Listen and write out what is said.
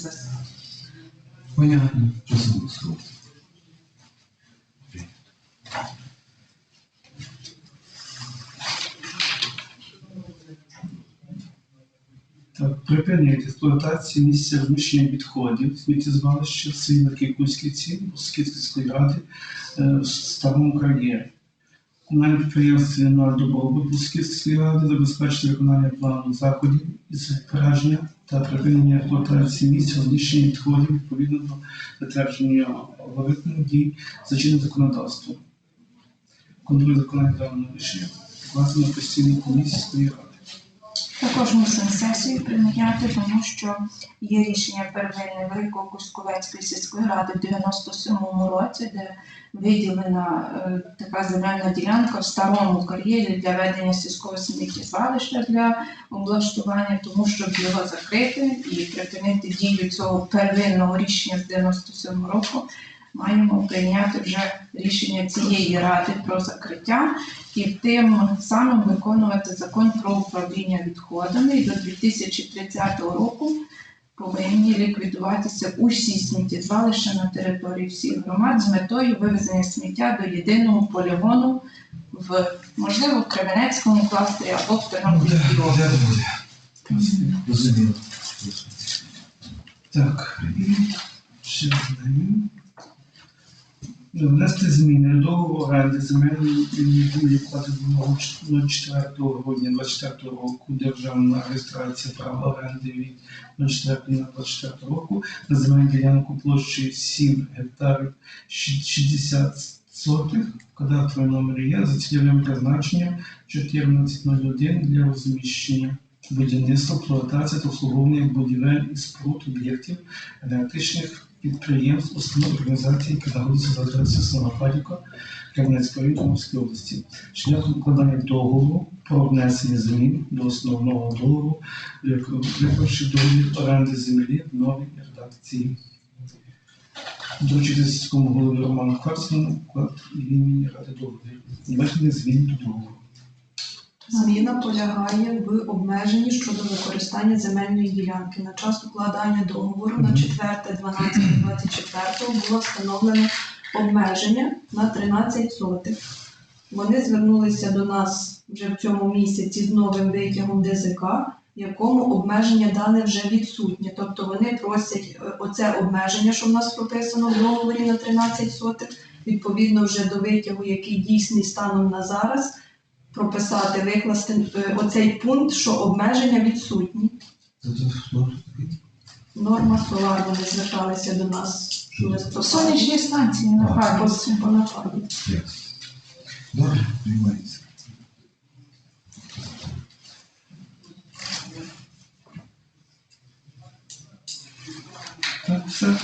НСЗ. Понятно. Прошу голосувати. Так, припинити експлуатацію місця розміщення відходів сміттєзвалища сила Кікуськівці Москівської ради е, в старому кар'єрі. Комунальне підприємство «Нордобол» добробут Москівської ради забезпечити виконання плану заходів із збереження та припинення експлуатації місць розміщення відходів відповідно до затвердження алгоритму дій за чинним законодавством. Контроль виконання даного рішення вказано постійній комісії ради. Також мусимо сесію прийняти, тому що є рішення первинне Великої Курськовецької сільської ради в 97-му році, де виділена е, така земельна ділянка в старому кар'єрі для ведення сільського сміттєзвалища для облаштування, тому щоб його закрити і припинити дію цього первинного рішення з 97 року. Маємо прийняти вже рішення цієї ради про закриття і тим самим виконувати закон про управління відходами. І до 2030 року повинні ліквідуватися усі сміттєзвалища на території всіх громад з метою вивезення сміття до єдиного полігону в можливо в Кременецькому кластері або в Тернопільській області. Розуміло. Так, ще одне. Внести зміни до договору оренди земельної ділянки вкладеного 04 грудня 24 року державна реєстрація права оренди від 04 на 24 року на земельну ділянку площею 7 гектарів 60 сотих, кадастровий номер є за цільовим призначенням 1401 для розміщення будівництва, експлуатації та обслуговування будівель і споруд об'єктів енергетичних підприємств, установ організацій, які знаходяться за адресою села Падіка, Кам'янецької району області, шляхом укладання договору про внесення змін до основного договору, виконавши договір оренди землі в новій редакції. Доручити сільському голові Роману Карсону вклад і імені Ради договорів. Внесення змін до договору. Зміна полягає в обмеженні щодо використання земельної ділянки. На час укладання договору на 4.12.24 було встановлено обмеження на 13 сотих. Вони звернулися до нас вже в цьому місяці з новим витягом ДЗК, якому обмеження дане вже відсутнє. Тобто вони просять е, оце обмеження, що в нас прописано в договорі на 13 сотих, відповідно вже до витягу, який дійсний станом на зараз прописати, викласти е, оцей пункт, що обмеження відсутні. Норма Солар, вони зверталися до нас. що листопад. Сонячні станції на фабриці. По нападі. Добре, приймається. Так, все.